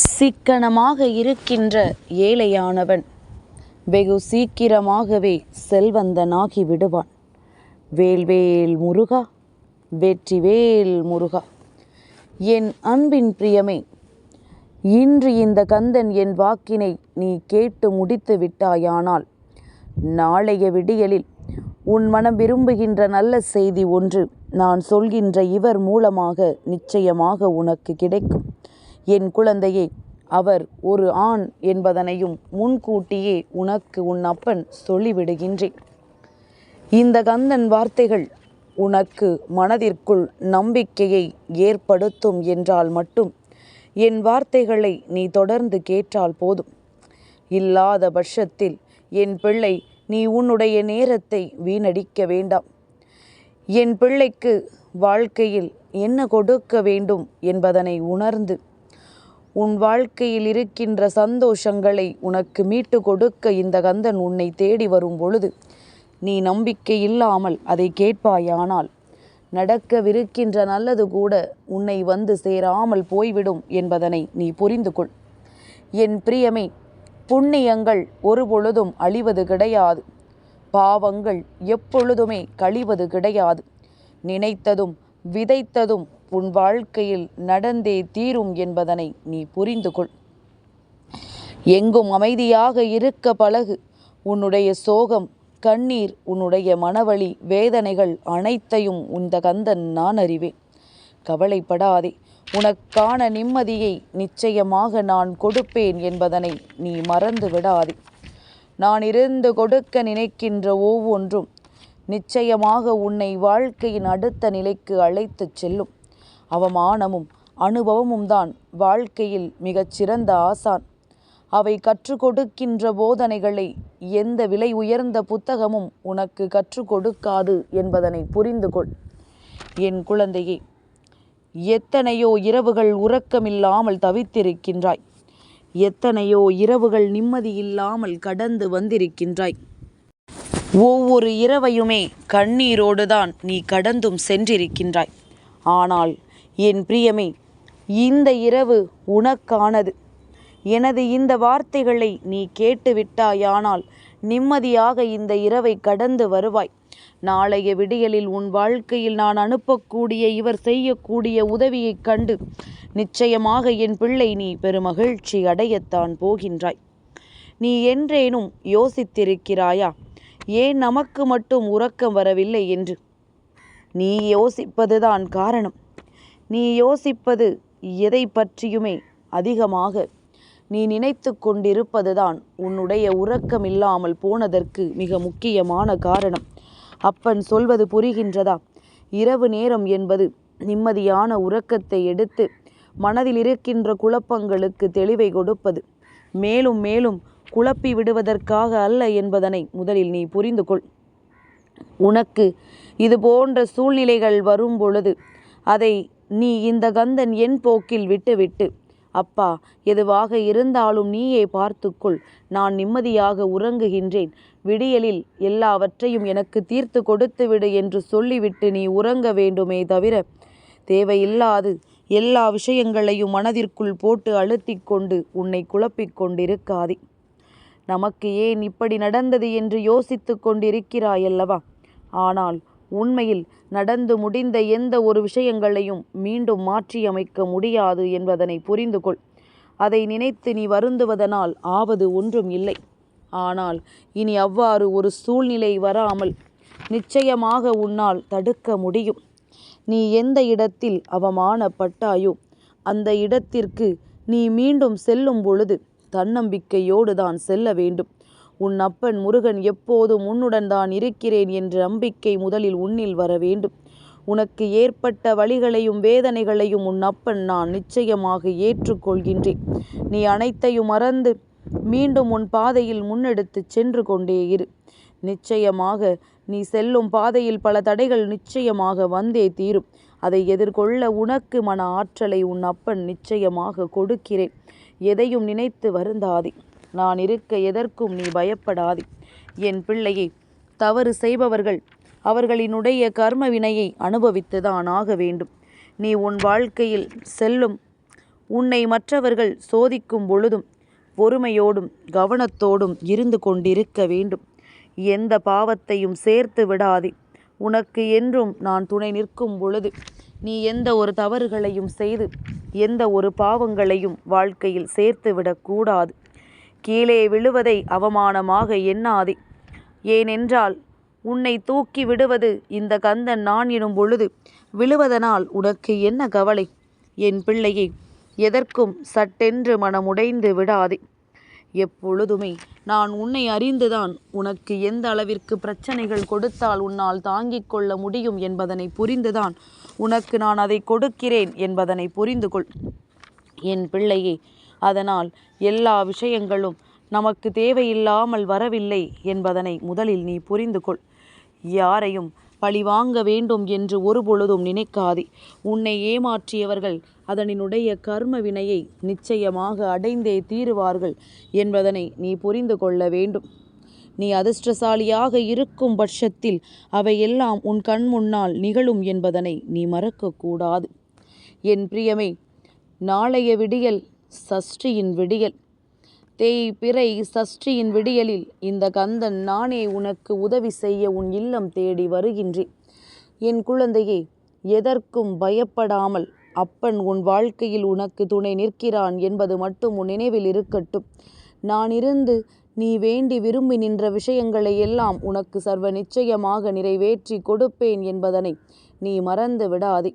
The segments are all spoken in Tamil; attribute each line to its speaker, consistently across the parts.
Speaker 1: சிக்கனமாக இருக்கின்ற ஏழையானவன் வெகு சீக்கிரமாகவே செல்வந்தனாகி விடுவான். வேல்வேல் முருகா வெற்றிவேல் முருகா என் அன்பின் பிரியமே இன்று இந்த கந்தன் என் வாக்கினை நீ கேட்டு முடித்து விட்டாயானால் நாளைய விடியலில் உன் மனம் விரும்புகின்ற நல்ல செய்தி ஒன்று நான் சொல்கின்ற இவர் மூலமாக நிச்சயமாக உனக்கு கிடைக்கும். என் குழந்தையே அவர் ஒரு ஆண் என்பதனையும் முன்கூட்டியே உனக்கு உன் அப்பன் சொல்லிவிடுகின்றேன். இந்த கந்தன் வார்த்தைகள் உனக்கு மனதிற்குள் நம்பிக்கையை ஏற்படுத்தும் என்றால் மட்டும் என் வார்த்தைகளை நீ தொடர்ந்து கேட்டால் போதும். இல்லாத பட்சத்தில் என் பிள்ளை நீ உன்னுடைய நேரத்தை வீணடிக்க வேண்டாம். என் பிள்ளைக்கு வாழ்க்கையில் என்ன கொடுக்க வேண்டும் என்பதனை உணர்ந்து உன் வாழ்க்கையில் இருக்கின்ற சந்தோஷங்களை உனக்கு மீட்டு கொடுக்க இந்த கந்தன் உன்னை தேடி வரும் பொழுது நீ நம்பிக்கை இல்லாமல் அதை கேட்பாயானால் நடக்கவிருக்கின்ற நல்லது கூட உன்னை வந்து சேராமல் போய்விடும் என்பதனை நீ புரிந்து கொள் என் பிரியமே புண்ணியங்கள் ஒரு பொழுதும் அழிவது கிடையாது. பாவங்கள் எப்பொழுதுமே கழிவது கிடையாது. நினைத்ததும் விதைத்ததும் உன் வாழ்க்கையில் நடந்தே தீரும் என்பதனை நீ புரிந்து கொள் எங்கும் அமைதியாக இருக்க பழகு. உன்னுடைய சோகம் கண்ணீர் உன்னுடைய மனவழி வேதனைகள் அனைத்தையும் உந்த கந்தன் நான் அறிவேன். கவலைப்படாதே உனக்கான நிம்மதியை நிச்சயமாக நான் கொடுப்பேன் என்பதனை நீ மறந்து விடாதே நான் இருந்து கொடுக்க நினைக்கின்ற ஒவ்வொன்றும் நிச்சயமாக உன்னை வாழ்க்கையின் அடுத்த நிலைக்கு அழைத்துச் செல்லும். அவமானமும் அனுபவமும் தான் வாழ்க்கையில் மிகச்சிறந்த ஆசான். அவை கற்றுக் கொடுக்கின்ற போதனைகளை எந்த விலை உயர்ந்த புத்தகமும் உனக்கு கற்றுக் கொடுக்காது என்பதனை புரிந்து கொள். என் குழந்தையே எத்தனையோ இரவுகள் உறக்கமில்லாமல் தவித்திருக்கின்றாய். எத்தனையோ இரவுகள் நிம்மதியில்லாமல் கடந்து வந்திருக்கின்றாய். ஒவ்வொரு இரவையுமே கண்ணீரோடு தான் நீ கடந்தும் சென்றிருக்கின்றாய். ஆனால் என் பிரியமே இந்த இரவு உனக்கானது. எனது இந்த வார்த்தைகளை நீ கேட்டுவிட்டாயானால் நிம்மதியாக இந்த இரவை கடந்து வருவாய். நாளைய விடியலில் உன் வாழ்க்கையில் நான் அனுப்பக்கூடிய இவர் செய்யக்கூடிய உதவியைக் கண்டு நிச்சயமாக என் பிள்ளை நீ பெருமகிழ்ச்சி அடையத்தான் போகின்றாய். நீ என்றேனும் யோசித்திருக்கிறாயா? ஏன் நமக்கு மட்டும் உறக்கம் வரவில்லை என்று? நீ யோசிப்பதுதான் காரணம். நீ யோசிப்பது எதை பற்றியுமே அதிகமாக. நீ நினைத்து கொண்டிருப்பதுதான் உன்னுடைய உறக்கம் இல்லாமல் போனதற்கு மிக முக்கியமான காரணம். அப்பன் சொல்வது புரிகின்றதா? இரவு நேரம் என்பது நிம்மதியான உறக்கத்தை எடுத்து மனதில் இருக்கின்ற குழப்பங்களுக்கு தெளிவை கொடுப்பது. மேலும் மேலும் குழப்பி விடுவதற்காக அல்ல என்பதனை முதலில் நீ புரிந்து கொள். உனக்கு இது போன்ற சூழ்நிலைகள் வரும் பொழுது அதை நீ இந்த கந்தன் என் போக்கில் விட்டுவிட்டு அப்பா எதுவாக இருந்தாலும் நீயே பார்த்துக்கொள். நான் நிம்மதியாக உறங்குகின்றேன். விடியலில் எல்லாவற்றையும் எனக்கு தீர்த்து கொடுத்து விடு என்று சொல்லிவிட்டு நீ உறங்க வேண்டுமே தவிர தேவையில்லாது எல்லா விஷயங்களையும் மனதிற்குள் போட்டு அழுத்தி கொண்டு உன்னை குழப்பிக் கொண்டிருக்காதே நமக்கு ஏன் இப்படி நடந்தது என்று யோசித்து கொண்டிருக்கிறாயல்லவா? ஆனால் உண்மையில் நடந்து முடிந்த எந்த ஒரு விஷயங்களையும் மீண்டும் மாற்றியமைக்க முடியாது என்பதனை புரிந்து கொள் அதை நினைத்து நீ வருந்துவதனால் ஆவது ஒன்றும் இல்லை. ஆனால் இனி அவ்வாறு ஒரு சூழ்நிலை வராமல் நிச்சயமாக உன்னால் தடுக்க முடியும். நீ எந்த இடத்தில் அவமானப்பட்டாயோ அந்த இடத்திற்கு நீ மீண்டும் செல்லும் பொழுது தன்னம்பிக்கையோடு தான் செல்ல வேண்டும். உன் அப்பன் முருகன் எப்போதும் உன்னுடன் தான் இருக்கிறேன் என்ற நம்பிக்கை முதலில் உன்னில் வர வேண்டும். உனக்கு ஏற்பட்ட வழிகளையும் வேதனைகளையும் உன் அப்பன் நான் நிச்சயமாக ஏற்றுக்கொள்கின்றேன். நீ அனைத்தையும் மறந்து மீண்டும் உன் பாதையில் முன்னெடுத்து சென்று கொண்டே இரு. நிச்சயமாக நீ செல்லும் பாதையில் பல தடைகள் நிச்சயமாக வந்தே தீரும். அதை எதிர்கொள்ள உனக்கு மன ஆற்றலை உன் அப்பன் நிச்சயமாக கொடுக்கிறேன். எதையும் நினைத்து வருந்தாதே. நான் இருக்க எதற்கும் நீ பயப்படாதே. என் பிள்ளையை தவறு செய்பவர்கள் அவர்களினுடைய கர்ம வினையை அனுபவித்துதான் ஆக வேண்டும். நீ உன் வாழ்க்கையில் செல்லும் உன்னை மற்றவர்கள் சோதிக்கும் பொழுதும் பொறுமையோடும் கவனத்தோடும் இருந்து கொண்டிருக்க வேண்டும். எந்த பாவத்தையும் சேர்த்து விடாதே. உனக்கு என்றும் நான் துணை நிற்கும் பொழுது நீ எந்த ஒரு தவறுகளையும் செய்து எந்த ஒரு பாவங்களையும் வாழ்க்கையில் சேர்த்து விடக்கூடாது கீழே விழுவதை அவமானமாக எண்ணாதே. ஏனென்றால் உன்னை தூக்கி விடுவது இந்த கந்தன் நான் எனும் பொழுது விழுவதனால் உனக்கு என்ன கவலை? என் பிள்ளையை எதற்கும் சட்டென்று மனமுடைந்து விடாதே. எப்பொழுதுமே நான் உன்னை அறிந்துதான் உனக்கு எந்த அளவிற்கு பிரச்சனைகள் கொடுத்தால் உன்னால் தாங்கிக் கொள்ள முடியும் என்பதனை புரிந்துதான் உனக்கு நான் அதை கொடுக்கிறேன் என்பதனை புரிந்து கொள் என் பிள்ளையே அதனால் எல்லா விஷயங்களும் நமக்கு தேவையில்லாமல் வரவில்லை என்பதனை முதலில் நீ புரிந்து கொள் யாரையும் பழிவாங்க வேண்டும் என்று ஒருபொழுதும் நினைக்காதே. உன்னை ஏமாற்றியவர்கள் அதனினுடைய கர்ம வினையை நிச்சயமாக அடைந்தே தீருவார்கள் என்பதனை நீ புரிந்து கொள்ள வேண்டும். நீ அதிர்ஷ்டசாலியாக இருக்கும் பட்சத்தில் அவையெல்லாம் உன் கண் முன்னால் நிகழும் என்பதனை நீ மறக்கக்கூடாது. என் பிரியமே நாளைய விடியல் சஷ்டியின் விடியல். தேய் பிறை சஷ்டியின் விடியலில் இந்த கந்தன் நானே உனக்கு உதவி செய்ய உன் இல்லம் தேடி வருகின்றேன். என் குழந்தையே எதற்கும் பயப்படாமல் அப்பன் உன் வாழ்க்கையில் உனக்கு துணை நிற்கிறான் என்பது மட்டும் உன் நினைவில் இருக்கட்டும். நான் இருந்து நீ வேண்டி விரும்பி நின்ற விஷயங்களை எல்லாம் உனக்கு சர்வ நிச்சயமாக நிறைவேற்றி கொடுப்பேன் என்பதனை நீ மறந்து விடாதே.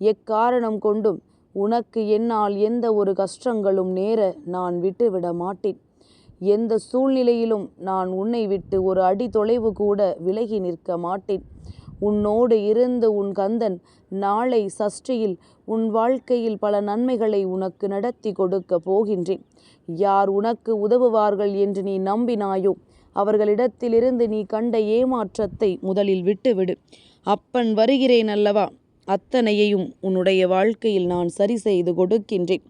Speaker 1: எக்காரணம் கொண்டும் உனக்கு என்னால் எந்த ஒரு கஷ்டங்களும் நேர நான் விட்டுவிட மாட்டேன். எந்த சூழ்நிலையிலும் நான் உன்னை விட்டு ஒரு அடி தொலைவு கூட விலகி நிற்க மாட்டேன். உன்னோடு இருந்து உன் கந்தன் நாளை சஷ்டியில் உன் வாழ்க்கையில் பல நன்மைகளை உனக்கு நடத்தி கொடுக்க போகின்றேன். யார் உனக்கு உதவுவார்கள் என்று நீ நம்பினாயோ அவர்களிடத்திலிருந்து நீ கண்ட ஏமாற்றத்தை முதலில் விட்டுவிடு. அப்பன் வருகிறேன் அல்லவா? அத்தனையையும் உன்னுடைய வாழ்க்கையில் நான் சரி செய்து கொடுக்கின்றேன்.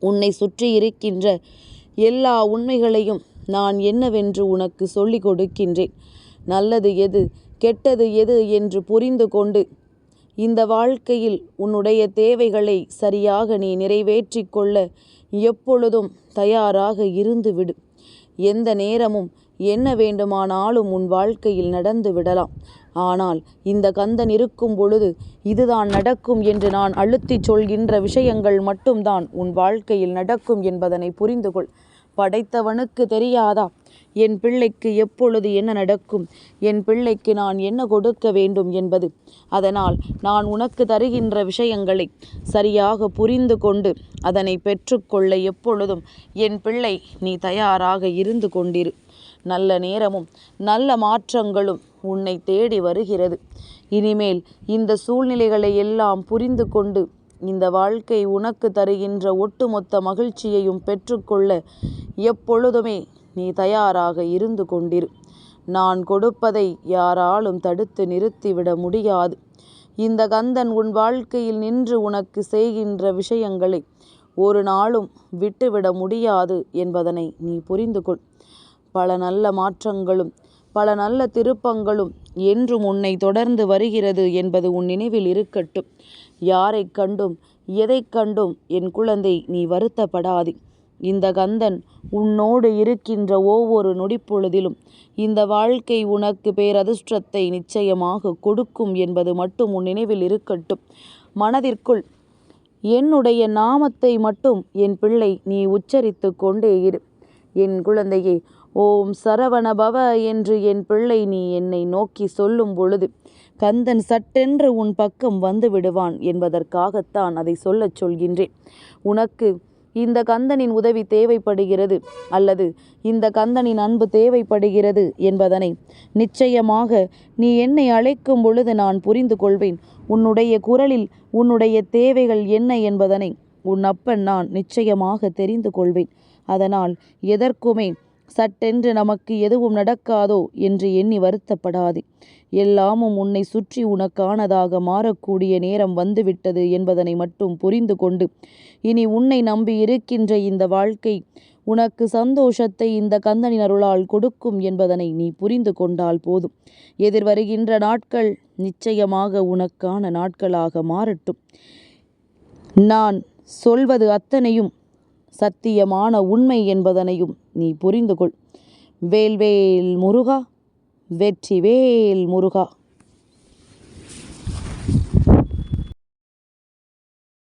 Speaker 1: உன்னை சுற்றி இருக்கின்ற எல்லா உண்மைகளையும் நான் என்னவென்று உனக்கு சொல்லிக் கொடுக்கின்றேன். நல்லது எது கெட்டது எது என்று புரிந்து கொண்டு இந்த வாழ்க்கையில் உன்னுடைய தேவைகளை சரியாக நீ நிறைவேற்றி கொள்ள எப்பொழுதும் தயாராக இருந்துவிடு. எந்த நேரமும் என்ன வேண்டுமானாலும் உன் வாழ்க்கையில் நடந்து விடலாம். ஆனால் இந்த கந்தன் இருக்கும் பொழுது இதுதான் நடக்கும் என்று நான் அழுத்திச் சொல்கின்ற விஷயங்கள் மட்டும்தான் உன் வாழ்க்கையில் நடக்கும் என்பதனை புரிந்துகொள். படைத்தவனுக்கு தெரியாதா? என் பிள்ளைக்கு எப்பொழுது என்ன நடக்கும்? என் பிள்ளைக்கு நான் என்ன கொடுக்க வேண்டும் என்பது. அதனால் நான் உனக்கு தருகின்ற விஷயங்களை சரியாக புரிந்து கொண்டு அதனை பெற்றுக்கொள்ள எப்பொழுதும் என் பிள்ளை நீ தயாராக இருந்து கொண்டிரு. நல்ல நேரமும் நல்ல மாற்றங்களும் உன்னை தேடி வருகிறது. இனிமேல் இந்த சூழ்நிலைகளை எல்லாம் புரிந்து கொண்டு இந்த வாழ்க்கை உனக்கு தருகின்ற ஒட்டுமொத்த மகிழ்ச்சியையும் பெற்றுக்கொள்ள எப்பொழுதுமே நீ தயாராக இருந்து கொண்டிரு. நான் கொடுப்பதை யாராலும் தடுத்து நிறுத்திவிட முடியாது. இந்த கந்தன் உன் வாழ்க்கையில் நின்று உனக்கு செய்கின்ற விஷயங்களை ஒரு நாளும் விட்டுவிட முடியாது என்பதனை நீ புரிந்து கொள். பல நல்ல மாற்றங்களும் பல நல்ல திருப்பங்களும் என்றும் உன்னை தொடர்ந்து வருகிறது என்பது உன் நினைவில் இருக்கட்டும். யாரை கண்டும் எதை கண்டும் என் குழந்தை நீ வருத்தப்படாதே. இந்த கந்தன் உன்னோடு இருக்கின்ற ஒவ்வொரு நொடிப்பொழுதிலும் இந்த வாழ்க்கை உனக்கு பேரதிர்ஷ்டத்தை நிச்சயமாக கொடுக்கும் என்பது மட்டும் உன் நினைவில் இருக்கட்டும். மனதிற்குள் என்னுடைய நாமத்தை மட்டும் என் பிள்ளை நீ உச்சரித்து கொண்டே இரு. என் குழந்தையே ஓம் சரவணபவ என்று என் பிள்ளை நீ என்னை நோக்கி சொல்லும் பொழுது கந்தன் சட்டென்று உன் பக்கம் வந்து விடுவான் என்பதற்காகத்தான் அதை சொல்லச் சொல்கின்றேன். உனக்கு இந்த கந்தனின் உதவி தேவைப்படுகிறது அல்லது இந்த கந்தனின் அன்பு தேவைப்படுகிறது என்பதனை நிச்சயமாக நீ என்னை அழைக்கும் பொழுது நான் புரிந்து கொள்வேன். உன்னுடைய குரலில் உன்னுடைய தேவைகள் என்ன என்பதனை உன் அப்பன் நான் நிச்சயமாக தெரிந்து கொள்வேன். அதனால் எதற்குமே சட்டென்று நமக்கு எதுவும் நடக்காதோ என்று எண்ணி வருத்தப்படாதே. எல்லாமும் உன்னை சுற்றி உனக்கானதாக மாறக்கூடிய நேரம் வந்துவிட்டது என்பதனை மட்டும் புரிந்து கொண்டு இனி உன்னை நம்பி இருக்கின்ற இந்த வாழ்க்கை உனக்கு சந்தோஷத்தை இந்த கந்தனின் அருளால் கொடுக்கும் என்பதனை நீ புரிந்து கொண்டால் போதும். எதிர்வருகின்ற நாட்கள் நிச்சயமாக உனக்கான நாட்களாக மாறட்டும். நான் சொல்வது அத்தனையும் சத்தியமான உண்மை என்பதனையும் நீ புரிந்து கொள் வேல்வேல் முருகா வெற்றிவேல் முருகா.